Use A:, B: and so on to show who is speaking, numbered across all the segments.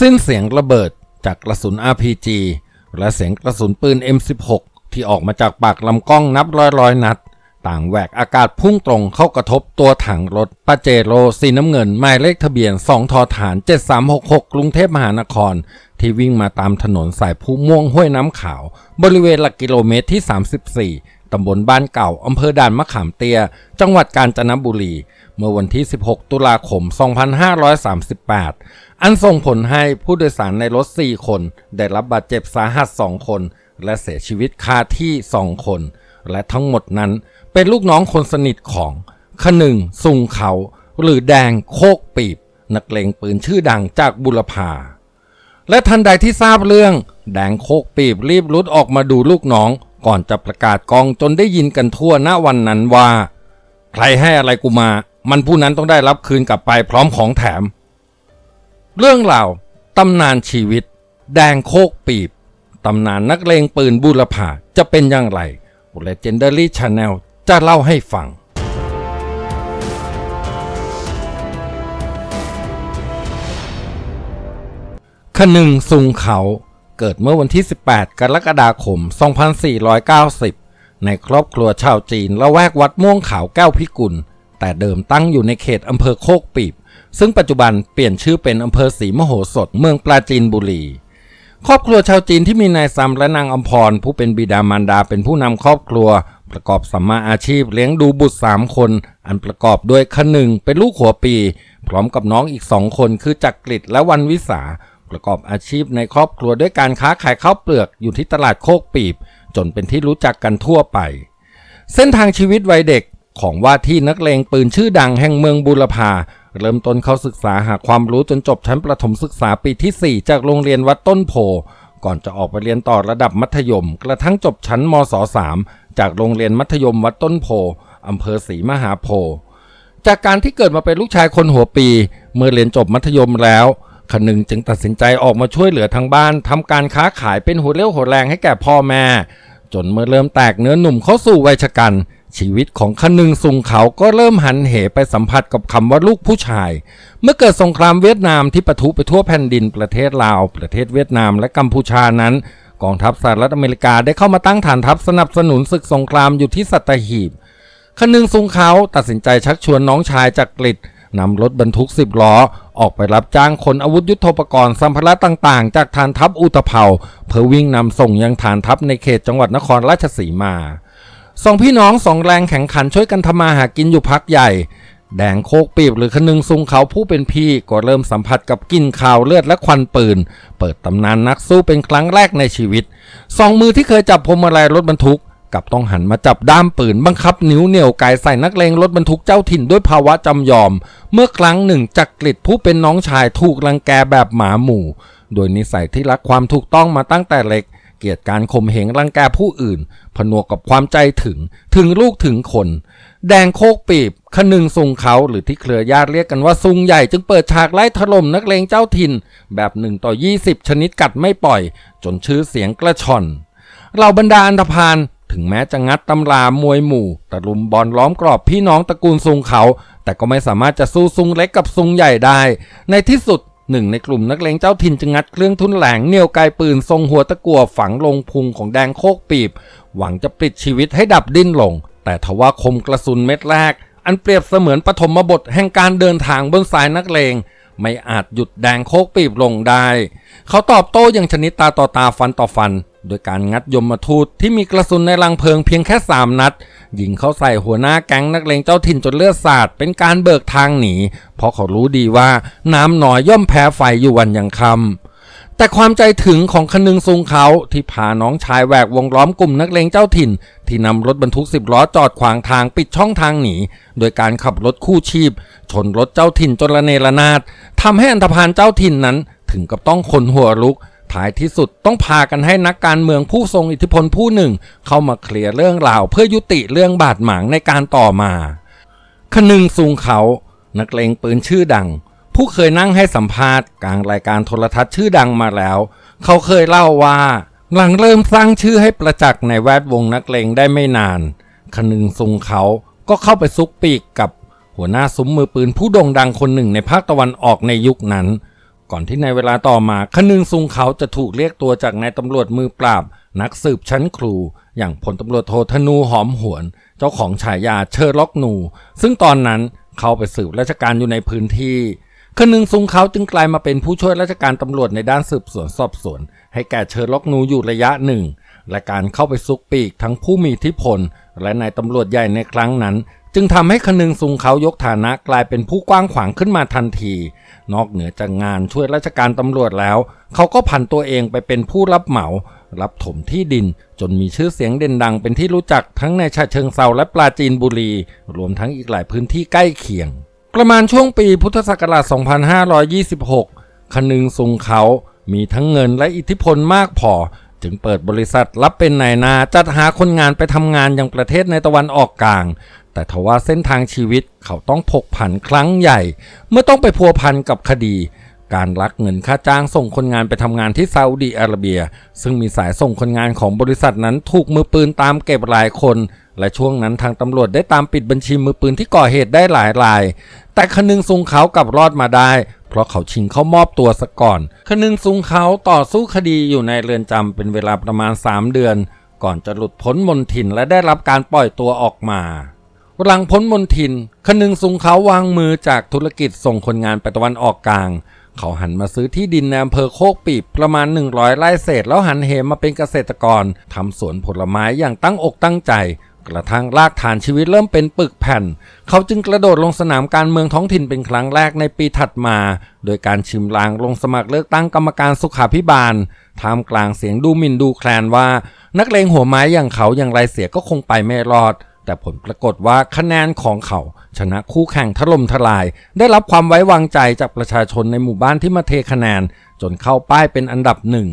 A: สิ้นเสียงระเบิดจากกระสุน RPG และเสียงกระสุนปืน M16 ที่ออกมาจากปากลำกล้องนับร้อยร้อยนัด ต่างแหวกอากาศพุ่งตรงเข้ากระทบตัวถังรถปาเจโรสีน้ำเงินหมายเลขทะเบียน 2 ทอฐาน 7366 กรุงเทพมหานคร ที่วิ่งมาตามถนนสายผู้ม่วงห้วยน้ำขาว บริเวณหลักกิโลเมตรที่ 34 ตำบลบ้านเก่าอำเภอด่านมะขามเตีย จังหวัดกาญจนบุรี เมื่อวันที่ 16 ตุลาคม 2538 อันส่งผลให้ผู้โดยสารในรถ 4 คน ได้รับบาดเจ็บสาหัส 2 คน และเสียชีวิตคาที่ 2 คน และทั้งหมดนั้นเป็นลูกน้องคนสนิทของขนึงสุงเขา หรือแดงโคกปีบ นักเลงปืนชื่อดังจากบุรพาและทันใดที่ทราบเรื่อง แดงโคกปีบรีบรุดออกมาดูลูกน้อง ก่อนจะประกาศกองจนได้ยินกันทั่วณวันนั้นว่า ใครให้อะไรกูมา มันผู้นั้นต้องได้รับคืนกลับไปพร้อมของแถม เรื่องราวตำนานชีวิต แดงโคกปีบ ตำนานนักเลงปืนบุรพาจะเป็นอย่างไร Legendary Channel จะเล่าให้ฟังขนึงซุงเขาเกิดเมื่อวันที่ 18 กรกฎาคม 2490 ในครอบครัวชาวจีนละแวกวัดม่วงขาวแก้วพิกุล แต่เดิมตั้งอยู่ในเขตอำเภอโคกปีบ ซึ่งปัจจุบันเปลี่ยนชื่อเป็นอำเภอศรีมโหสถ เมืองปราจีนบุรี ครอบครัวชาวจีนที่มีนายซัมและนางอมพร ผู้เป็นบิดามารดาเป็นผู้นำครอบครัว ประกอบสัมมาอาชีพเลี้ยงดูบุตรสามคน อันประกอบด้วยขนึงเป็นลูกหัวปี พร้อมกับน้องอีกสองคนคือจักกริดและวันวิสาประกอบอาชีพในครอบครัวด้วยการค้าขายข้าวเปลือกอยู่ที่ตลาดโคกปีบ จนเป็นที่รู้จักกันทั่วไป เส้นทางชีวิตวัยเด็กของว่าที่นักเลงปืนชื่อดังแห่งเมืองบุรพา เริ่มต้นเข้าศึกษาหาความรู้จนจบชั้นประถมศึกษาปีที่ 4 จากโรงเรียนวัดต้นโพ ก่อนจะออกไปเรียนต่อระดับมัธยม กระทั่งจบชั้นมศ3จากโรงเรียนมัธยมวัดต้นโพอำเภอศรีมหาโพจากการที่เกิดมาเป็นลูกชายคนหัวปี เมื่อเรียนจบมัธยมแล้วขนึงจึงตัดสินใจออกมาช่วยเหลือทางบ้านทำการค้าขายเป็นหัวเรี่ยวหัวแรงให้แก่พ่อแม่ จนเมื่อเริ่มแตกเนื้อหนุ่มเข้าสู่วัยชะกัน ชีวิตของขนึงสุงเขาก็เริ่มหันเหไปสัมผัสกับคำว่าลูกผู้ชาย เมื่อเกิดสงครามเวียดนามที่ปะทุไปทั่วแผ่นดินประเทศลาว ประเทศเวียดนามและกัมพูชานั้น กองทัพสหรัฐอเมริกาได้เข้ามาตั้งฐานทัพสนับสนุนศึกสงครามอยู่ที่สัตหีบขนึงสุงเขาตัดสินใจชักชวนน้องชายจากกฤษนำรถบรรทุกสิบล้อ ออกไปรับจ้างขนอาวุธยุโทโธปกรณ์สัมภาระต่างๆ จากฐานทัพอุตภเปาเพื่อวิ่งนำส่งยังฐานทัพในเขตจังหวัดนครราชสีมา สองพี่น้องสองแรงแข่งขันช่วยกันทำมาหากินอยู่พักใหญ่ แดงโคกปีบหรือขนึงซุงเขาผู้เป็นพี่ก็เริ่มสัมผัสกับกลิ่นข่าวเลือดและควันปืน เปิดตำนานนักสู้เป็นครั้งแรกในชีวิต สองมือที่เคยจับพวงมาลัยรถบรรทุกกับต้องหันมาจับด้ามปืนบังคับนิ้วเหนี่ยวไกใส่นักเลงรถบรรทุกเจ้าถิ่นด้วยภาวะจำยอม เมื่อครั้งหนึ่งจักกริดผู้เป็นน้องชายถูกรังแกแบบหมาหมู่ โดยนิสัยที่รักความถูกต้องมาตั้งแต่เล็ก เกียดการข่มเหงรังแกผู้อื่น ผนวกกับความใจถึงถึงลูกถึงคน แดงโคกปีบขนึงซุงเขาหรือที่เครือญาติเรียกกันว่าซุงใหญ่จึงเปิดฉากไล่ถล่มนักเลงเจ้าถิ่น แบบหนึ่งต่อ 20 ชนิดกัดไม่ปล่อย จนชื่อเสียงกระชอนเหล่าบรรดาอันธพาลถึงแม้จะงัดตำรามวยหมู่ตะลุมบอลล้อมกรอบพี่น้องตระกูลซุงเขา แต่ก็ไม่สามารถจะสู้ซุงเล็กกับซุงใหญ่ได้ ในที่สุด หนึ่งในกลุ่มนักเลงเจ้าถิ่นจึงงัดเครื่องทุนแหลงเหนี่ยวไกปืนทรงหัวตะกั่วฝังลงพุงของแดงโคกปีบ หวังจะปลิดชีวิตให้ดับดิ้นลง แต่ทว่าคมกระสุนเม็ดแรก อันเปรียบเสมือนปฐมบทแห่งการเดินทางบนสายนักเลง ไม่อาจหยุดแดงโคกปีบลงได้ เขาตอบโต้อย่างชนิดตาต่อตาฟันต่อฟัน โดยการงัดยมมาทูตที่มีกระสุนในรังเพลิงเพียงแค่3นัด ยิงเข้าใส่หัวหน้าแก๊งนักเลงเจ้าถิ่นจนเลือดสาดเป็นการเบิกทางหนี เพราะเขารู้ดีว่าน้ำหน่อยย่อมแพ้ไฟอยู่วันยังคำ แต่ความใจถึงของคนึงซุงเขาที่พาน้องชายแหวกวงล้อมกลุ่มนักเลงเจ้าถิ่น ที่นำรถบรรทุกสิบล้อจอดขวางทางปิดช่องทางหนี โดยการขับรถคู่ชีพ ชนรถเจ้าถิ่นจนระเนระนาดทำให้อันธพาลเจ้าถิ่นนั้น ถึงกับต้องขนหัวลุกท้ายที่สุดต้องพากันให้นักการเมืองผู้ทรงอิทธิพลผู้หนึ่ง เข้ามาเคลียร์เรื่องราวเพื่อยุติเรื่องบาดหมางในการต่อมาคนึงซุงเขา นักเลงปืนชื่อดัง ผู้เคยนั่งให้สัมภาษณ์กลางรายการโทรทัศน์ชื่อดังมาแล้ว เขาเคยเล่าว่า หลังเริ่มสร้างชื่อให้ประจักษ์ในแวดวงนักเลงได้ไม่นาน คนึงซุงเขาก็เข้าไปซุกปีกกับหัวหน้าซุ้มมือปืนผู้โด่งดังคนหนึ่งในภาคตะวันออกในยุคนั้น ก่อนที่ในเวลาต่อมาคนึงซุงเขาจะถูกเรียกตัวจากนายตำรวจมือปราบ นักสืบชั้นครู อย่างพลตำรวจโทธนูหอมหวน เจ้าของฉายาเชอร์ล็อกนู ซึ่งตอนนั้นเขาไปสืบราชการอยู่ในพื้นที่ คนึงซุงเขาจึงกลายมาเป็นผู้ช่วยราชการตำรวจในด้านสืบสวนสอบสวน ให้แก่เชอร์ล็อกนูอยู่ระยะหนึ่ง และการเข้าไปซุกปีกทั้งผู้มีอิทธิพล และนายตำรวจใหญ่ในครั้งนั้น จึงทำให้คนึงซุงเขายกฐานะกลายเป็นผู้กว้างขวางขึ้นมาทันที นอกเหนือจากงานช่วยราชการตำรวจแล้ว เขาก็ผันตัวเองไปเป็นผู้รับเหมา รับถมที่ดิน จนมีชื่อเสียงเด่นดังเป็นที่รู้จักทั้งในชาเชิงเซาและปราจีนบุรี รวมทั้งอีกหลายพื้นที่ใกล้เคียง ประมาณช่วงปีพุทธศักราช 2526 คนึงซุงเขามีทั้งเงินและอิทธิพลมากพอ จึงเปิดบริษัทรับเป็นนายนาจัดหาคนงานไปทำงานยังประเทศในตะวันออกกลาง แต่ทว่าเส้นทางชีวิตเขาต้องผกผันครั้งใหญ่ เมื่อต้องไปพัวพันกับคดี การลักเงินค่าจ้างส่งคนงานไปทำงานที่ซาอุดีอาระเบีย ซึ่งมีสายส่งคนงานของบริษัทนั้นถูกมือปืนตามเก็บหลายคน และช่วงนั้นทางตำรวจได้ตามปิดบัญชีมือปืนที่ก่อเหตุได้หลายราย แต่คนึงซุงเขากลับรอดมาได้ เพราะเขาชิงเข้ามอบตัวซะก่อนคนึงซุงเขาต่อสู้คดีอยู่ในเรือนจำเป็นเวลาประมาณ 3 เดือน ก่อนจะหลุดพ้นมนทินและได้รับการปล่อยตัวออกมาหลังพ้นมนทินคนึงซุงเขาวางมือจากธุรกิจส่งคนงานไปตะวันออกกลาง เขาหันมาซื้อที่ดินในอำเภอโคกปีบประมาณ 100ไร่เศษ แล้วหันเหมาเป็นเกษตรกรทำสวนผลไม้อย่างตั้งอกตั้งใจ กระทั่งรากฐานชีวิตเริ่มเป็นปึกแผ่น เขาจึงกระโดดลงสนามการเมืองท้องถิ่นเป็นครั้งแรกในปีถัดมา โดยการชิมลางลงสมัครเลือกตั้งกรรมการสุขาพิบาลท่ามกลางเสียงดูหมิ่นดูแคลนว่า นักเลงหัวไม้อย่างเขาอย่างไรเสียก็คงไปไม่รอด แต่ผลปรากฏว่าคะแนนของเขา ชนะคู่แข่งถล่มทลาย ได้รับความไว้วางใจจากประชาชนในหมู่บ้านที่มาเทคะแนน จนเข้าป้ายเป็นอันดับหนึ่ง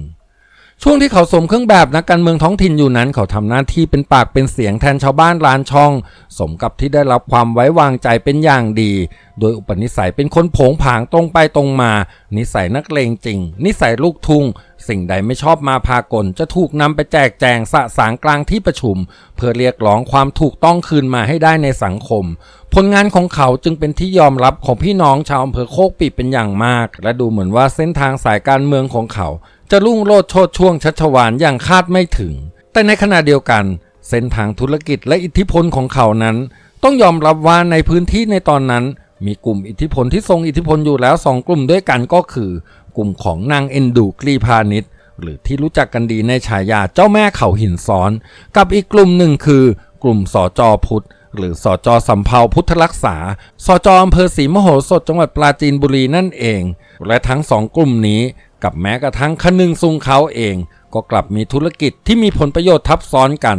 A: ช่วงที่เขาสวมเครื่องแบบนักการเมืองท้องถิ่นอยู่นั้น เขาทำหน้าที่เป็นปากเป็นเสียงแทนชาวบ้านร้านช่อง สมกับที่ได้รับความไว้วางใจเป็นอย่างดี โดยอุปนิสัยเป็นคนผงผางตรงไปตรงมา นิสัยนักเลงจริง นิสัยลูกทุ่งสิ่งใดไม่ชอบมาพากลจะถูกนำไปแจกแจงสะสางกลางที่ประชุม เพื่อเรียกร้องความถูกต้องคืนมาให้ได้ในสังคม ผลงานของเขาจึงเป็นที่ยอมรับของพี่น้องชาวอำเภอโคกปีเป็นอย่างมาก และดูเหมือนว่าเส้นทางสายการเมืองของเขา จะรุ่งโรจน์โชดช่วงชัชวานอย่างคาดไม่ถึง แต่ในขณะเดียวกัน เส้นทางธุรกิจและอิทธิพลของเขานั้น ต้องยอมรับว่าในพื้นที่ในตอนนั้น มีกลุ่มอิทธิพลที่ทรงอิทธิพลอยู่แล้วสองกลุ่มด้วยกันก็คือ กลุ่มของนางเอ็นดูกรีพาณิชหรือที่รู้จักกันดีในฉายาเจ้าแม่เขาหินซ้อน กับอีกกลุ่มหนึ่งคือ กลุ่มสอจอพุทธ หรือสอจอสำเภาพุทธรักษาสอจออำเภอศรีมโหสถจังหวัดปราจีนบุรีนั่นเอง และทั้งสองกลุ่มนี้ กับแม้กระทั่งคนึงซุงเขาเอง ก็กลับมีธุรกิจที่มีผลประโยชน์ทับซ้อนกัน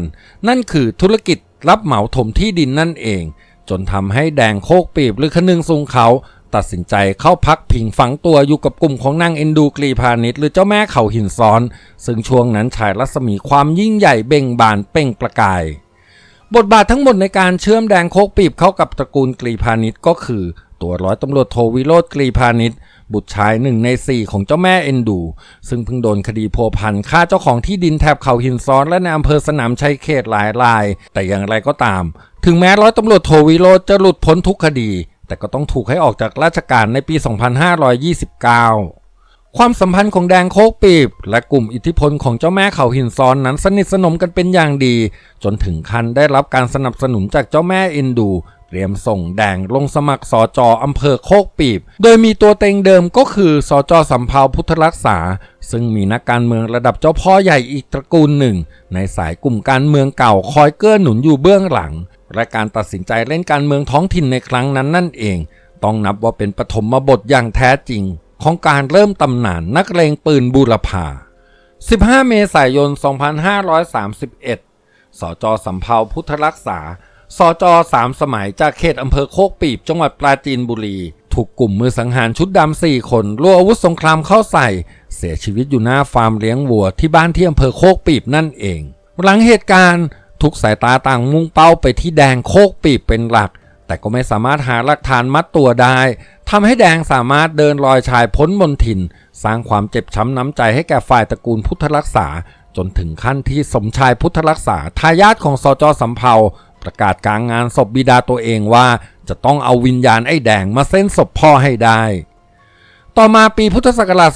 A: นั่นคือธุรกิจรับเหมาถมที่ดินนั่นเอง จนทำให้แดงโคกปีบหรือคนึงซุงเขาตัดสินใจเข้าพักพิงฝังตัวอยู่กับกลุ่มของนางเอ็นดูกรีพาณิชย์หรือเจ้าแม่เขาหินซ้อน ซึ่งช่วงนั้นฉายรัศมีความยิ่งใหญ่เบ่งบานเป่งประกาย บทบาททั้งหมดในการเชื่อมแดงโคกปีบเข้ากับตระกูลกรีพาณิชย์ก็คือ ตัวร้อยตำรวจโทวิโรธกรีพาณิชย์ บุตรชายหนึ่งในสี่ของเจ้าแม่เอ็นดู ซึ่งเพิ่งโดนคดีโพวพันฆ่าเจ้าของที่ดินแถบเขาหินซ้อนและในอำเภอสนามชัยเขตหลายราย แต่อย่างไรก็ตาม ถึงแม้ร้อยตำรวจโทวิโรจะหลุดพ้นทุกคดี แต่ก็ต้องถูกให้ออกจากราชการในปี 2529ความสัมพันธ์ของแดงโคกปีบ และกลุ่มอิทธิพลของเจ้าแม่เขาหินซ้อนนั้นสนิทสนมกันเป็นอย่างดี จนถึงขั้นได้รับการสนับสนุนจากเจ้าแม่เอ็นดูเตรียมส่งแดงลงสมัครสอจออำเภอโคกปีบ โดยมีตัวเต็งเดิมก็คือสอจอสำเภาพุทธรักษา ซึ่งมีนักการเมืองระดับเจ้าพ่อใหญ่อีกตระกูลหนึ่ง ในสายกลุ่มการเมืองเก่าคอยเกื้อหนุนอยู่เบื้องหลัง และการตัดสินใจเล่นการเมืองท้องถิ่นในครั้งนั้นนั่นเอง ต้องนับว่าเป็นปฐมบทอย่างแท้จริง ของการเริ่มตำนานนักเลงปืนบูรพา15 เมษายน 2531 สจสำเภาพุทธรักษา สจสามสมัยจากเขตอำเภอโคกปีบจังหวัดปราจีนบุรี ถูกกลุ่มมือสังหารชุดดำสี่คนรัวอาวุธสงครามเข้าใส่ เสียชีวิตอยู่หน้าฟาร์มเลี้ยงวัวที่บ้านที่อำเภอโคกปีบนั่นเอง หลังเหตุการณ์ทุกสายตาต่างมุ่งเป้าไปที่แดงโคกปีบเป็นหลัก แต่ก็ไม่สามารถหาหลักฐานมัดตัวได้ทำให้แดงสามารถเดินลอยชายพ้นมนทิน สร้างความเจ็บช้ำน้ำใจให้แก่ฝ่ายตระกูลพุทธรักษา จนถึงขั้นที่สมชายพุทธรักษาทายาทของสจสำเภา ประกาศกลางงานศพบิดาตัวเองว่าจะต้องเอาวิญญาณไอ้แดงมาเส้นศพพ่อให้ได้ ต่อมาปีพุทธศักราช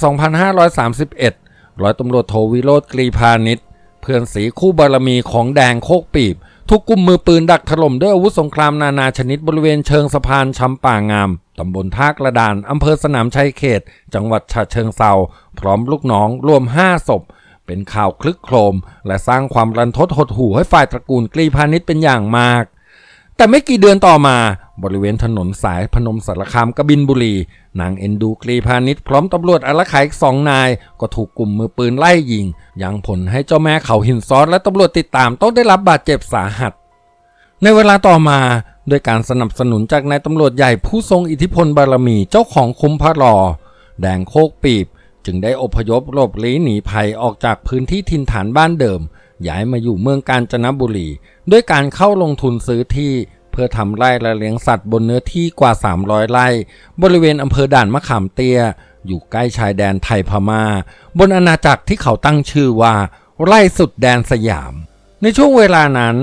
A: 2531 ร้อยตำรวจโทวิโรธกรีพาณิชย์เพื่อนสีคู่บารมีของแดงโคกปีบถูกกลุ่มมือปืนดักถล่มด้วยอาวุธสงครามนานาชนิดบริเวณเชิงสะพานชำป่างาม ตำบลท่ากระดาน อำเภอสนามชัยเขต จังหวัดฉะเชิงเซาพร้อมลูกน้องรวม 5 ศพ เป็นข่าวคลึกโครม และสร้างความรันทดหดหู่ให้ฝ่ายตระกูลกรีพาณิชย์เป็นอย่างมาก แต่ไม่กี่เดือนต่อมา บริเวณถนนสายพนมสารคามกบินบุรี นางเอ็นดูกรีพาณิชย์พร้อมตำรวจอารักขาอีกสองนาย ก็ถูกกลุ่มมือปืนไล่ยิง ยังผลให้เจ้าแม่เขาหินซอนและตำรวจติดตามต้องได้รับบาดเจ็บสาหัส ในเวลาต่อมาด้วยการสนับสนุนจากนายตำรวจใหญ่ผู้ทรงอิทธิพลบารมีเจ้าของคุ้มพระรอ แดงโคกปีบ จึงได้อพยพหลบลี้หนีภัยออกจากพื้นที่ถิ่นฐานบ้านเดิม ย้ายมาอยู่เมืองกาญจนบุรี ด้วยการเข้าลงทุนซื้อที่เพื่อทำไร่และเลี้ยงสัตว์บนเนื้อที่กว่า 300 ไร่ บริเวณอำเภอด่านมะขามเตี้ย อยู่ใกล้ชายแดนไทยพมา่า บนอาณาจักรที่เขาตั้งชื่อว่า ไร่สุดแดนสยาม ในช่วงเวลานั้น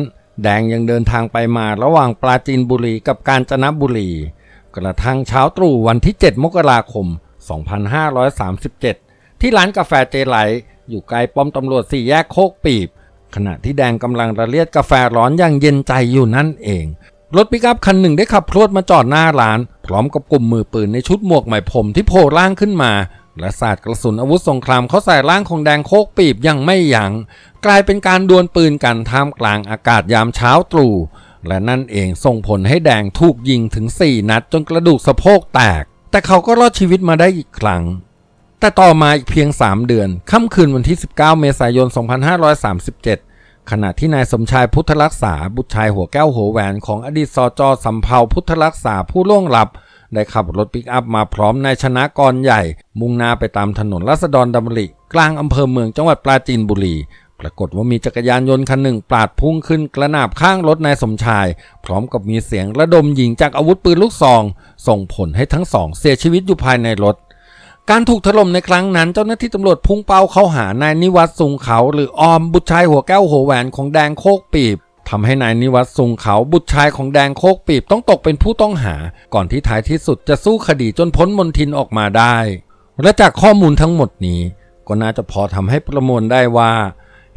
A: แดงยังเดินทางไปมาระหว่างปราจีนบุรีกับกาญจนบุรี กระทั่งเช้าตรู่วันที่ 7 มกราคม 2537 ที่ร้านกาแฟเจไลอยู่ใกล้ป้อมตำรวจสี่แยกโคกปีบ ขณะที่แดงกำลังระเลียดกาแฟร้อนอย่างเย็นใจอยู่นั่นเอง รถปิกอัพคันหนึ่งได้ขับพรวดมาจอดหน้าร้าน พร้อมกับกลุ่มมือปืนในชุดหมวกไหมพรมที่โผล่ร่างขึ้นมา และสาดกระสุนอาวุธสงครามเข้าใส่ร่างของแดงโคกปีบอย่างไม่ยัง้งกลายเป็นการดวลปืนกันท่ามกลางอากาศยามเช้าตรู่และนั่นเองส่งผลให้แดงถูกยิงถึง 4 นัดจนกระดูกสะโพกแตก แต่เขาก็รอดชีวิตมาได้อีกครั้ง แต่ต่อมาอีกเพียง 3 เดือน ค่ำคืนวันที่ 19 เมษายน 2537 ขณะที่นายสมชายพุทธรักษา บุตรชายหัวแก้วหัวแหวนของอดีตสจสำเภาพุทธรักษาผู้ล่วงลับ ได้ขับรถปิกอัพมาพร้อมนายชนะกรใหญ่ มุ่งหน้าไปตามถนนรัศดรดำริกลางอำเภอเมืองจังหวัดปราจีนบุรี ปรากฏว่ามีจักรยานยนต์คันหนึ่งปาดพุ่งขึ้นกระนาบข้างรถนายสมชาย พร้อมกับมีเสียงระดมยิงจากอาวุธปืนลูกซอง ส่งผลให้ทั้งสองเสียชีวิตอยู่ภายในรถ การถูกถล่มในครั้งนั้นเจ้าหน้าที่ตำรวจพุ่งเป้าเข้าหานายนิวัตสุงเขา หรือออมบุตรชายหัวแก้วหัวแหวนของแดงโคกปีบทำให้นายนิวัตสุงเขาบุตรชายของแดงโคกปีบต้องตกเป็นผู้ต้องหา ก่อนที่ท้ายที่สุดจะสู้คดีจนพ้นมนทินออกมาได้ และจากข้อมูลทั้งหมดนี้ ก็น่าจะพอทำให้ประมวลได้ว่า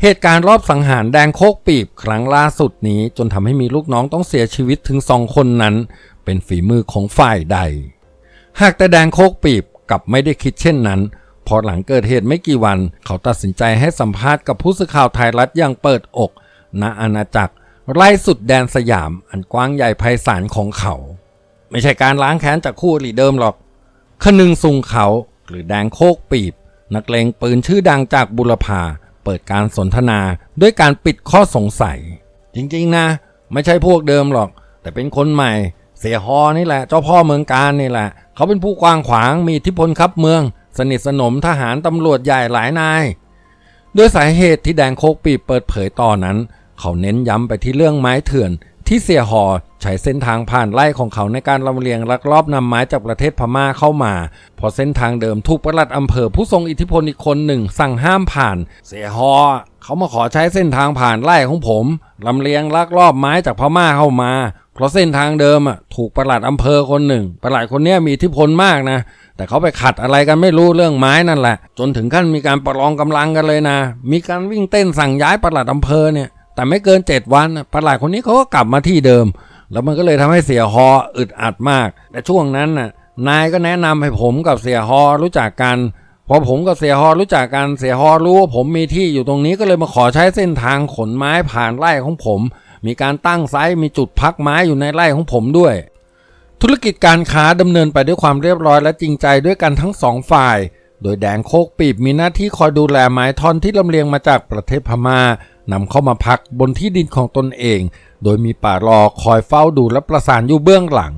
A: เหตุการณ์รอบสังหารแดงโคกปีบครั้งล่าสุดนี้จนทำให้มีลูกน้องต้องเสียชีวิตถึงสองคนนั้น เป็นฝีมือของฝ่ายใด หากแต่แดงโคกปีบกับไม่ได้คิดเช่นนั้น พอหลังเกิดเหตุไม่กี่วัน เขาตัดสินใจให้สัมภาษณ์กับผู้สื่อข่าวไทยรัฐอย่างเปิดอก ณอาณาจักร ไล่สุดแดนสยามอันกว้างใหญ่ไพศาลของเขา ไม่ใช่การล้างแค้นจากคู่อริเดิมหรอกคนึงซุงเขาหรือแดงโคกปีบ นักเลงปืนชื่อดังจากบุรพา ปิดการสนทนาด้วยการปิดข้อสงสัย จริงๆนะ ไม่ใช่พวกเดิมหรอก แต่เป็นคนใหม่ เสียฮอนี่แหละ เจ้าพ่อเมืองการนี่แหละ เขาเป็นผู้กว้างขวางมีอิทธิพลครับเมือง สนิทสนมทหารตำรวจใหญ่หลายนายด้วยสาเหตุที่แดงโคกปีเปิดเผยต่อนนั้น เขาเน้นย้ำไปที่เรื่องไม้เถื่อน ที่เสียหอใช้เส้นทางผ่านไร่ของเขาในการลำเลียงลักลอบนำไม้จากประเทศพม่าเข้ามาพอเส้นทางเดิมถูกประหลัดอำเภอผู้ทรงอิทธิพลอีกคนหนึ่ง สั่งห้ามผ่าน เสียหอเขามาขอใช้เส้นทางผ่านไร่ของผมลำเลียงลักลอบไม้จากพม่าเข้ามา เพราะเส้นทางเดิมอะถูกประหลัดอำเภอคนหนึ่ง ประหลัดคนนี้มีอิทธิพลมากนะแต่เขาไปขัดอะไรกันไม่รู้เรื่องไม้นั่นแหละ จนถึงขั้นมีการประลองกำลังกันเลยนะ มีการวิ่งเต้นสั่งย้ายประหลัดอำเภอเนี่ย แต่ไม่เกินเจ็ดวันประหลัดคนนี้เขาก็กลับมาที่เดิม แล้วมันก็เลยทำให้เสียฮออึดอัดมาก แต่ช่วงนั้นน่ะนายก็แนะนำให้ผมกับเสียฮอรู้จักกันพอผมกับเสียฮอรู้จักกันเสียฮอรู้ว่าผมมีที่อยู่ตรงนี้ก็เลยมาขอใช้เส้นทางขนไม้ผ่านไร่ของผม มีการตั้งไซต์มีจุดพักไม้อยู่ในไร่ของผมด้วย ธุรกิจการค้าดำเนินไปด้วยความเรียบร้อยและจริงใจด้วยกันทั้งสองฝ่าย โดยแดงโคกปีบมีหน้าที่คอยดูแลไม้ท่อนที่ลำเลียงมาจากประเทศพม่า นำเข้ามาพักบนที่ดินของตนเอง โดยมีป่ารอคอยเฝ้าดูและประสานอยู่เบื้องหลัง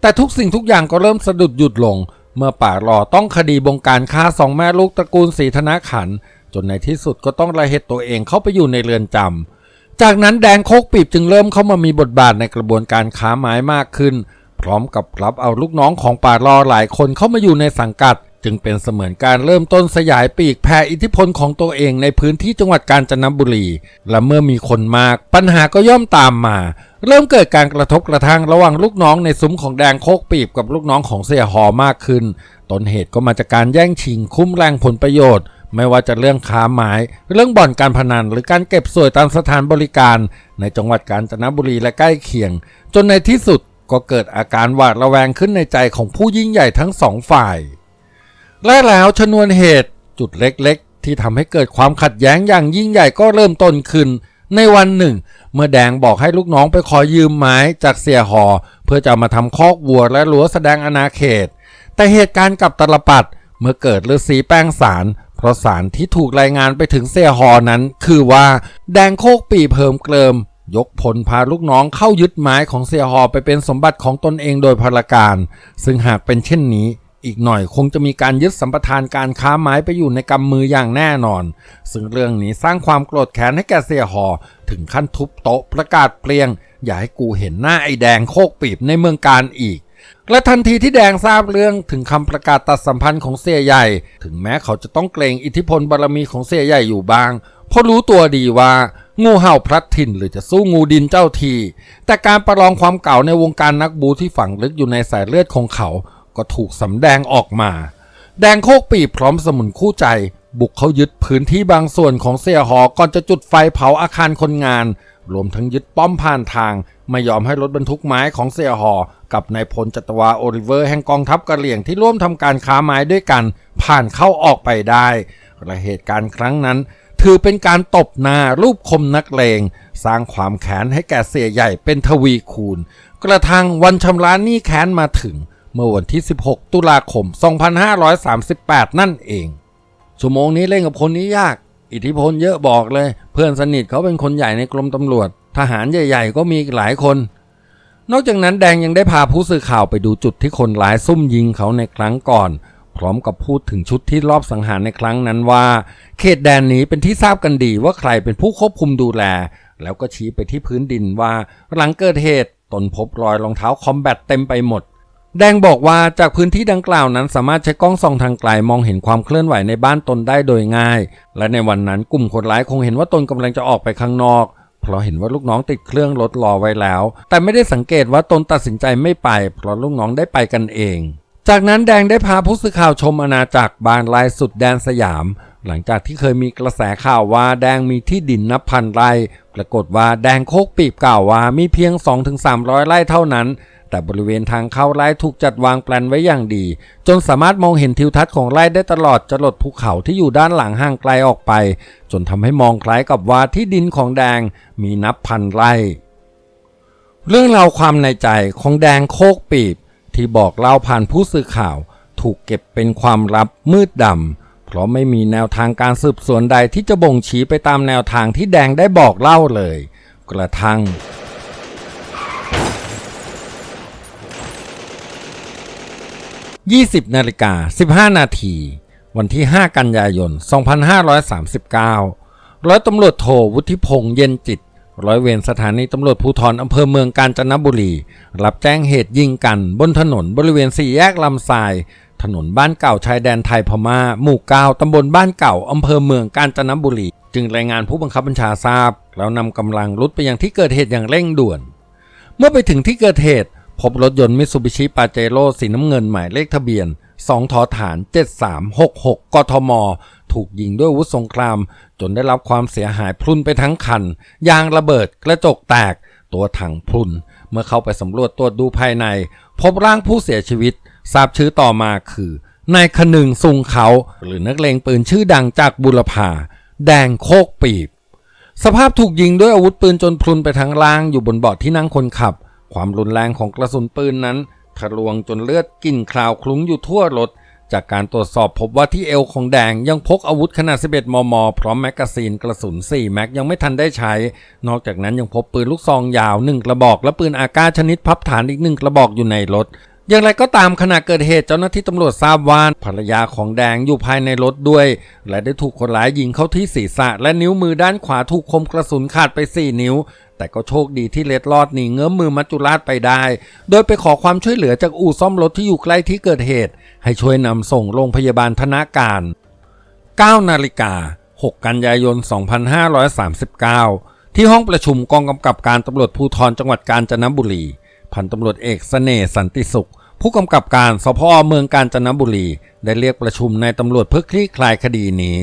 A: แต่ทุกสิ่งทุกอย่างก็เริ่มสะดุดหยุดลง เมื่อป่ารอต้องคดีบงการฆ่าสองแม่ลูกตระกูลศรีธนขัน จนในที่สุดก็ต้องระเหตุตัวเองเข้าไปอยู่ในเรือนจำจากนั้นแดงโคกปีบจึงเริ่มเข้ามามีบทบาทในกระบวนการค้าไม้มากขึ้น พร้อมกับรับเอาลูกน้องของป่ารอหลายคนเข้ามาอยู่ในสังกัด จึงเป็นเสมือนการเริ่มต้นสยายปีกแผ่อิทธิพลของตัวเองในพื้นที่จังหวัดกาญจนบุรี และเมื่อมีคนมาก ปัญหาก็ย่อมตามมา เริ่มเกิดการกระทบกระทั่งระหว่างลูกน้องในซุ้มของแดงโคกปีบกับลูกน้องของเสียหอมากขึ้น ต้นเหตุก็มาจากการแย่งชิงคุ้มแรงผลประโยชน์ไม่ว่าจะเรื่องค้าไม้เรื่องบ่อนการพนัน หรือการเก็บสวยตามสถานบริการ ในจังหวัดกาญจนบุรีและใกล้เคียง จนในที่สุดก็เกิดอาการหวาดระแวงขึ้นในใจของผู้ยิ่งใหญ่ทั้งสองฝ่าย และแล้วชนวนเหตุจุดเล็กๆ ที่ทำให้เกิดความขัดแย้งอย่างยิ่งใหญ่ก็เริ่มต้นขึ้น ในวันหนึ่ง เมื่อแดงบอกให้ลูกน้องไปขอยืมไม้จากเสียหอ เพื่อจะมาทำคอกวัวและรั้วแสดงอาณาเขต แต่เหตุการณ์กับตลปัดเมื่อเกิดฤาษีแป้งสารเพราะสารที่ถูกรายงานไปถึงเสียหอนั้น คือว่าแดงโคกปีเพิ่มเกลิม ยกพลพาลูกน้องเข้ายึดไม้ของเสียหอไปเป็นสมบัติของตนเองโดยพลการ ซึ่งหากเป็นเช่นนี้ อีกหน่อยคงจะมีการยึดสัมปทานการค้าไม้ไปอยู่ในกำมืออย่างแน่นอน ซึ่งเรื่องนี้สร้างความโกรธแค้นให้แกเสียหอ ถึงขั้นทุบโต๊ะประกาศเปลี่ยง อย่าให้กูเห็นหน้าไอ้แดงโคกปีบในเมืองการอีก และทันทีที่แดงทราบเรื่องถึงคำประกาศตัดสัมพันธ์ของเสียใหญ่ ถึงแม้เขาจะต้องเกรงอิทธิพลบารมีของเสียใหญ่อยู่บ้างเพราะรู้ตัวดีว่างูเห่าพลัดถิ่นหรือจะสู้งูดินเจ้าที แต่การประลองความเก่าในวงการนักบูที่ฝังลึกอยู่ในสายเลือดของเขา ก็ถูกสำแดงออกมา แดงโคกปีพร้อมสมุนคู่ใจ บุกเขายึดพื้นที่บางส่วนของเสียหอก่อนจะจุดไฟเผาอาคารคนงาน รวมทั้งยึดป้อมผ่านทาง ไม่ยอมให้รถบรรทุกไม้ของเสียหอ กับนายพลจัตวาโอลิเวอร์แห่งกองทัพกะเหรี่ยงที่ร่วมทำการค้าไม้ด้วยกัน ผ่านเข้าออกไปได้และเหตุการณ์ครั้งนั้น ถือเป็นการตบหน้ารูปคมนักเลง สร้างความแค้นให้แก่เสียใหญ่เป็นทวีคูณ กระทั่งวันชำระหนี้แค้นมาถึง เมื่อวันที่ 16 ตุลาคม 2538 นั่นเอง ชั่วโมงนี้เล่นกับคนนี้ยาก อิทธิพลเยอะบอกเลย เพื่อนสนิทเขาเป็นคนใหญ่ในกรมตำรวจ ทหารใหญ่ ๆ ก็มีอีกหลายคน นอกจากนั้นแดงยังได้พาผู้สื่อข่าวไปดูจุดที่คนร้ายซุ่มยิงเขาในครั้งก่อน พร้อมกับพูดถึงชุดที่รอบสังหารในครั้งนั้นว่า เขตแดนนี้เป็นที่ทราบกันดีว่าใครเป็นผู้ควบคุมดูแล แล้วก็ชี้ไปที่พื้นดินว่าหลังเกิดเหตุตนพบรอยรองเท้าคอมแบทเต็มไปหมด แดงบอกว่าจากพื้นที่ดังกล่าวนั้นสามารถใช้กล้องส่องทางไกลมองเห็นความเคลื่อนไหวในบ้านตนได้โดยง่าย และในวันนั้นกลุ่มคนร้ายคงเห็นว่าตนกำลังจะออกไปข้างนอก เพราะเห็นว่าลูกน้องติดเครื่องรถรอไว้แล้ว แต่ไม่ได้สังเกตว่าตนตัดสินใจไม่ไป เพราะลูกน้องได้ไปกันเอง จากนั้นแดงได้พาผู้สื่อข่าวชมอาณาจักรบานลายสุดแดนสยาม หลังจากที่เคยมีกระแสข่าวว่าแดงมีที่ดินนับพันไร่ ปรากฏว่าแดงโคกปีบกล่าวว่ามีเพียง 2-300 ไร่เท่านั้น แต่บริเวณทางเข้าไร่ถูกจัดวางแปลนไว้อย่างดี จนสามารถมองเห็นทิวทัศน์ของไร่ได้ตลอดจรดภูเขาที่อยู่ด้านหลังห่างไกลออกไป จนทำให้มองคล้ายกับว่าที่ดินของแดงมีนับพันไร่ เรื่องราวความในใจของแดงโคกปีบ ที่บอกเล่าผ่านผู้สื่อข่าว ถูกเก็บเป็นความลับมืดดำเพราะไม่มีแนวทางการสืบสวนใดที่จะบ่งชี้ไปตามแนวทางที่แดงได้บอกเล่าเลย กระทั่ง 20นาฬิกา15 นาที วันที่ 5 กันยายน 2539 ร้อยตำรวจโทวุฒิพงษ์เย็นจิต ร้อยเวรสถานีตำรวจภูธรอำเภอเมืองกาญจนบุรี รับแจ้งเหตุยิงกันบนถนนบริเวณสี่แยกลำทราย ถนนบ้านเก่าชายแดนไทยพม่า หมู่เก้าตำบลบ้านเก่าอำเภอเมืองกาญจนบุรี จึงรายงานผู้บังคับบัญชาทราบ แล้วนำกำลังรุดไปยังที่เกิดเหตุอย่างเร่งด่วน เมื่อไปถึงที่เกิดเหตุ พบรถยนต์มิตซูบิชิปาเจโร่สีน้ำเงินหมายเลขทะเบียน 2 ทอฐาน 7366 กทม ถูกยิงด้วยอาวุธสงคราม จนได้รับความเสียหายพรุนไปทั้งคัน ยางระเบิดกระจกแตก ตัวถังพรุน เมื่อเข้าไปสำรวจตรวจดูภายใน พบร่างผู้เสียชีวิต ทราบชื่อต่อมาคือนายคนึงซุงเขา หรือนักเลงปืนชื่อดังจากบุรพาแดงโคกปีบ สภาพถูกยิงด้วยอาวุธปืนจนพรุนไปทั้งล่างอยู่บนเบาะที่นั่งคนขับ ความรุนแรงของกระสุนปืนนั้นทะลวงจนเลือดกลิ่นคลาวคลุ้งอยู่ทั่วรถ จากการตรวจสอบพบว่าที่เอวของแดงยังพกอาวุธขนาด 11 มม พร้อมแมกกาซีนกระสุน 4 แม็กยังไม่ทันได้ใช้ นอกจากนั้นยังพบปืนลูกซองยาว 1 กระบอก และปืนอากาศชนิดพับฐานอีก 1 กระบอกอยู่ในรถอย่างไรก็ตามขณะเกิดเหตุเจ้าหน้าที่ตำรวจทราบว่าภรรยาของแดงอยู่ภายในรถด้วย และได้ถูกคนร้ายยิงเข้าที่ศีรษะ และนิ้วมือด้านขวาถูกคมกระสุนขาดไป 4 นิ้ว แต่ก็โชคดีที่เล็ดลอดหนีเงื้อมมือมัจจุราชไปได้ โดยไปขอความช่วยเหลือจากอู่ซ่อมรถที่อยู่ใกล้ที่เกิดเหตุ ให้ช่วยนำส่งโรงพยาบาลธนาการ 9 นาฬิกา 6 กันยายน 2539 ที่ห้องประชุมกองกำกับการตำรวจภูธรจังหวัดกาญจนบุรี พันตำรวจเอกเสน่ห์สันติสุข ผู้กำกับการสพเมืองกาญจนบุรี ได้เรียกประชุมนายตำรวจเพื่อคลี่คลายคดีนี้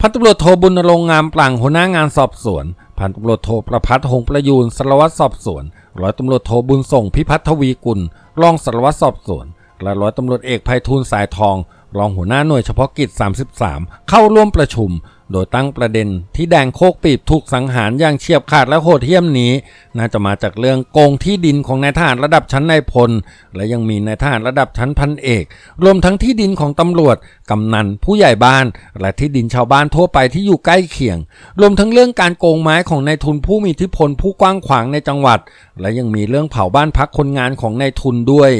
A: พันตำรวจโทบุญรงค์งามปลังหัวหน้างานสอบสวน พันตำรวจโทประพัฒน์หงประยูนสารวัตรสอบสวน ร้อยตำรวจโทบุญส่งพิพัฒน์ทวีกุล รองสารวัตรสอบสวน และร้อยตำรวจเอกไพฑูลสายทอง รองหัวหน้าหน่วยเฉพาะกิจ 33 เข้าร่วมประชุม โดยตั้งประเด็นที่แดงโคกปีบถูกสังหารอย่างเฉียบขาดและโหดเหี้ยมนี้ น่าจะมาจากเรื่องโกงที่ดินของนายทหารระดับชั้นนายพล และยังมีนายทหารระดับชั้นพันเอก รวมทั้งที่ดินของตำรวจ กำนัน ผู้ใหญ่บ้าน และที่ดินชาวบ้านทั่วไปที่อยู่ใกล้เคียง รวมทั้งเรื่องการโกงไม้ของนายทุนผู้มีอิทธิพลผู้กว้างขวางในจังหวัด และยังมีเรื่องเผาบ้านพักคนงานของนายทุนด้วย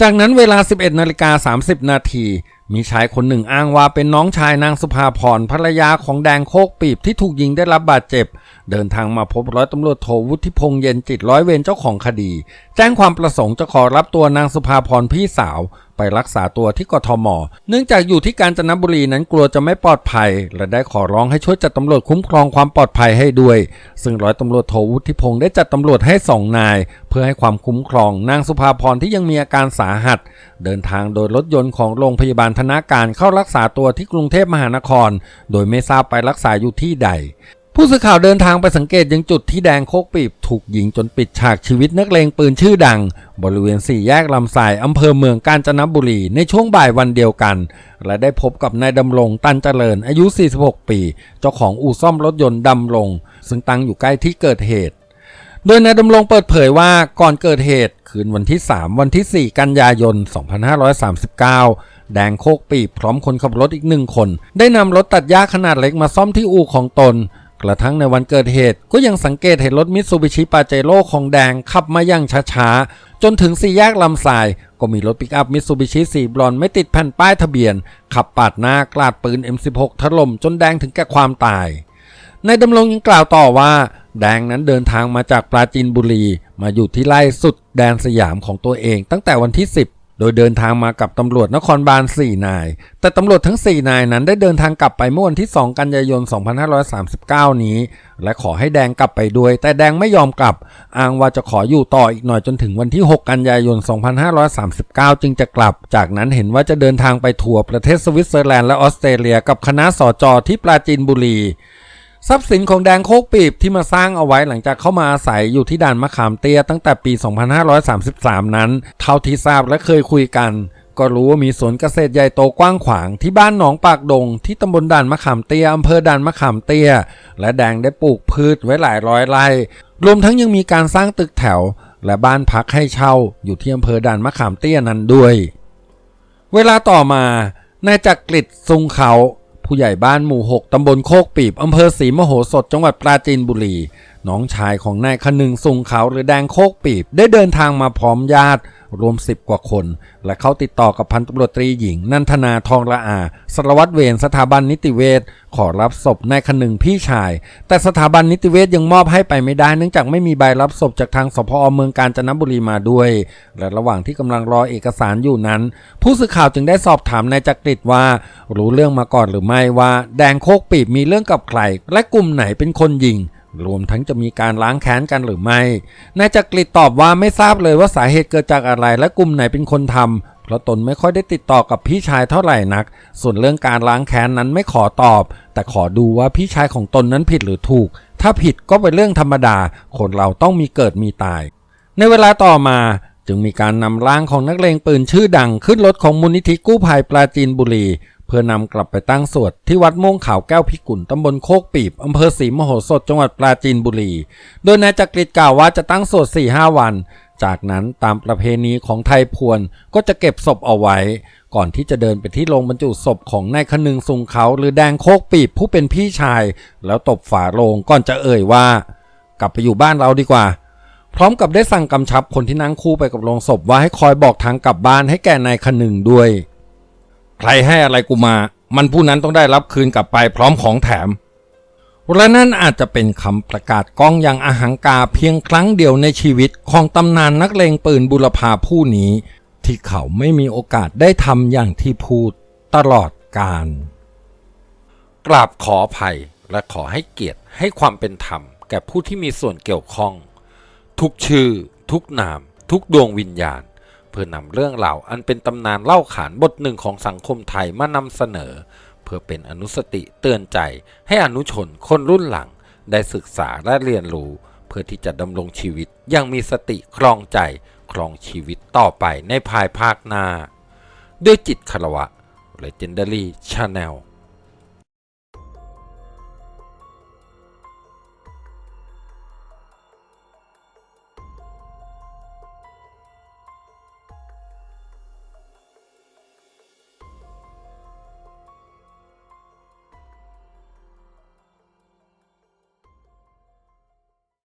A: จากนั้นเวลา 11นาฬิกา30 นาทีมีชายคนหนึ่งอ้างว่าเป็นน้องชายนางสุภาพรภรรยาของแดงโคกปีบที่ถูกยิงได้รับบาดเจ็บ เดินทางมาพบร้อยตำรวจโทวุฒิพงษ์เย็นจิตร้อยเวรเจ้าของคดี แจ้งความประสงค์จะขอรับตัวนางสุภาพรพี่สาว ไปรักษาตัวที่กทม เนื่องจากอยู่ที่กาญจนบุรีนั้นกลัวจะไม่ปลอดภัย และได้ขอร้องให้ช่วยจัดตำรวจคุ้มครองความปลอดภัยให้ด้วย ซึ่งร้อยตำรวจโทวุฒิพงษ์ได้จัดตำรวจให้สองนาย เพื่อให้ความคุ้มครองนางสุภาพรที่ยังมีอาการสาหัส เดินทางโดยรถยนต์ของโรงพยาบาลธนาการเข้ารักษาตัวที่กรุงเทพมหานคร โดยไม่ทราบไปรักษาอยู่ที่ใด ผู้สื่อข่าวเดินทางไปสังเกตยังจุดที่แดงโคกปีบถูกยิงจนปิดฉากชีวิตนักเลงปืนชื่อดัง บริเวณสี่แยกลำสายอำเภอเมืองกาญจนบุรีในช่วงบ่ายวันเดียวกัน และได้พบกับนายดำรงตันเจริญอายุ 46 ปี เจ้าของอู่ซ่อมรถยนต์ดำรง ซึ่งตั้งอยู่ใกล้ที่เกิดเหตุ โดยนายดำรงเปิดเผยว่าก่อนเกิดเหตุ คืนวันที่ 3 วันที่ 4 กันยายน 2539แดงโคกปีบพร้อมคนขับรถอีกหนึ่งคน ได้นำรถตัดหญ้าขนาดเล็กมาซ่อมที่อู่ของตน กระทั่งในวันเกิดเหตุก็ยังสังเกตเห็นรถมิตซูบิชิปาเจโร่ของแดงขับมาอย่างช้าๆ จนถึงสี่แยกลำสาย ก็มีรถปิกอัพมิตซูบิชิสีบรอนซ์ไม่ติดแผ่นป้ายทะเบียน ขับปาดหน้ากลาดปืน M16 ถล่มจนแดงถึงแก่ความตายนายดำรงยังกล่าวต่อว่า แดงนั้นเดินทางมาจากปราจีนบุรี มาอยู่ที่ไร่สุดแดนสยามของตัวเอง ตั้งแต่วันที่10 โดยเดินทางมากับตำรวจนครบาล 4 นาย แต่ตำรวจทั้ง 4 นายนั้นได้เดินทางกลับไปเมื่อวันที่ 2 กันยายน 2539 นี้ และขอให้แดงกลับไปด้วย แต่แดงไม่ยอมกลับ อ้างว่าจะขออยู่ต่ออีกหน่อยจนถึงวันที่ 6 กันยายน 2539 จึงจะกลับ จากนั้นเห็นว่าจะเดินทางไปทัวร์ประเทศสวิตเซอร์แลนด์และออสเตรเลียกับคณะสจที่ปราจีนบุรี ทรัพย์สินของแดงโคกปีบที่มาสร้างเอาไว้หลังจากเข้ามาอาศัยอยู่ที่ด่านมะขามเตี้ยตั้งแต่ปี 2533 นั้น เท่าที่ทราบและเคยคุยกัน ก็รู้ว่ามีสวนเกษตรใหญ่โตกว้างขวางที่บ้านหนองปากดง ที่ตำบลด่านมะขามเตี้ยอำเภอด่านมะขามเตี้ย และแดงได้ปลูกพืชไว้หลายร้อยไร่ รวมทั้งยังมีการสร้างตึกแถว และบ้านพักให้เช่าอยู่ที่อำเภอด่านมะขามเตี้ยนั้นด้วย เวลาต่อมานายจักริดซุงเขา ผู้ใหญ่บ้านหมู่ 6 ตำบลโคกปีบ อำเภอศรีมโหสถ จังหวัดปราจีนบุรี น้องชายของนายคนึงสุงเขาหรือแดงโคกปีบ ได้เดินทางมาพร้อมญาติ รวม 10 กว่าคน และเขาติดต่อกับพันตำรวจตรีหญิง นันทนาทองละอา สารวัตรเวรสถาบันนิติเวชขอรับศพนายคนึงพี่ชาย แต่สถาบันนิติเวชยังมอบให้ไปไม่ได้ เนื่องจากไม่มีใบรับศพจากทางสพเมืองกาญจนบุรีมาด้วย และระหว่างที่กำลังรอเอกสารอยู่นั้น ผู้สื่อข่าวจึงได้สอบถามนายจักริดว่า รู้เรื่องมาก่อนหรือไม่ว่า แดงโคกปีบมีเรื่องกับใคร และกลุ่มไหนเป็นคนยิง รวมทั้งจะมีการล้างแค้นกันหรือไม่ นายจักริดตอบว่าไม่ทราบเลยว่าสาเหตุเกิดจากอะไรและกลุ่มไหนเป็นคนทำเพราะตนไม่ค่อยได้ติดต่อกับพี่ชายเท่าไหร่นัก ส่วนเรื่องการล้างแค้นนั้นไม่ขอตอบ แต่ขอดูว่าพี่ชายของตนนั้นผิดหรือถูก ถ้าผิดก็เป็นเรื่องธรรมดา คนเราต้องมีเกิดมีตาย ในเวลาต่อมาจึงมีการนำร่างของนักเลงปืนชื่อดังขึ้นรถของมูลนิธิกู้ภัยปราจีนบุรี เพื่อนำกลับไปตั้งสวดที่วัดม่วงขาวแก้วพิกุลตำบลโคกปีบอำเภอศรีมโหสถจังหวัดปราจีนบุรี โดยนายจักริดกล่าวว่าจะตั้งสวด4-5 วัน จากนั้นตามประเพณีของไทยพวนก็จะเก็บศพเอาไว้ ก่อนที่จะเดินไปที่โรงบรรจุศพของนายคนึงสุงเขาหรือแดงโคกปีบผู้เป็นพี่ชาย แล้วตบฝาโลงก่อนจะเอ่ยว่า กลับไปอยู่บ้านเราดีกว่า พร้อมกับได้สั่งกำชับคนที่นั่งคู่ไปกับโลงศพว่าให้คอยบอกทางกลับบ้านให้แก่นายคนึงด้วย ใครให้อะไรกูมา มันผู้นั้นต้องได้รับคืนกลับไปพร้อมของแถม และนั่นอาจจะเป็นคำประกาศก้องอย่างอาหังกาเพียงครั้งเดียวในชีวิตของตำนานนักเลงปืนบุรพาผู้นี้ ที่เขาไม่มีโอกาสได้ทำอย่างที่พูดตลอดกาลกราบขออภัยและขอให้เกียรติให้ความเป็นธรรม
B: แก่ผู้ที่มีส่วนเกี่ยวข้อง ทุกชื่อ ทุกนาม ทุกดวงวิญญาณ พื่อนำเรื่องเล่าอันเป็นตำนานเล่าขานบทหนึ่งของสังคมไทยมานำเสนอ เพื่อเป็นอนุสติเตือนใจให้อนุชนคนรุ่นหลัง ได้ศึกษาและเรียนรู้ เพื่อที่จะดำรงชีวิตอยังมีสติครองใจครองชีวิตต่อไปในภายภาคหน้า ด้วยจิตคารวะ Legendary Channel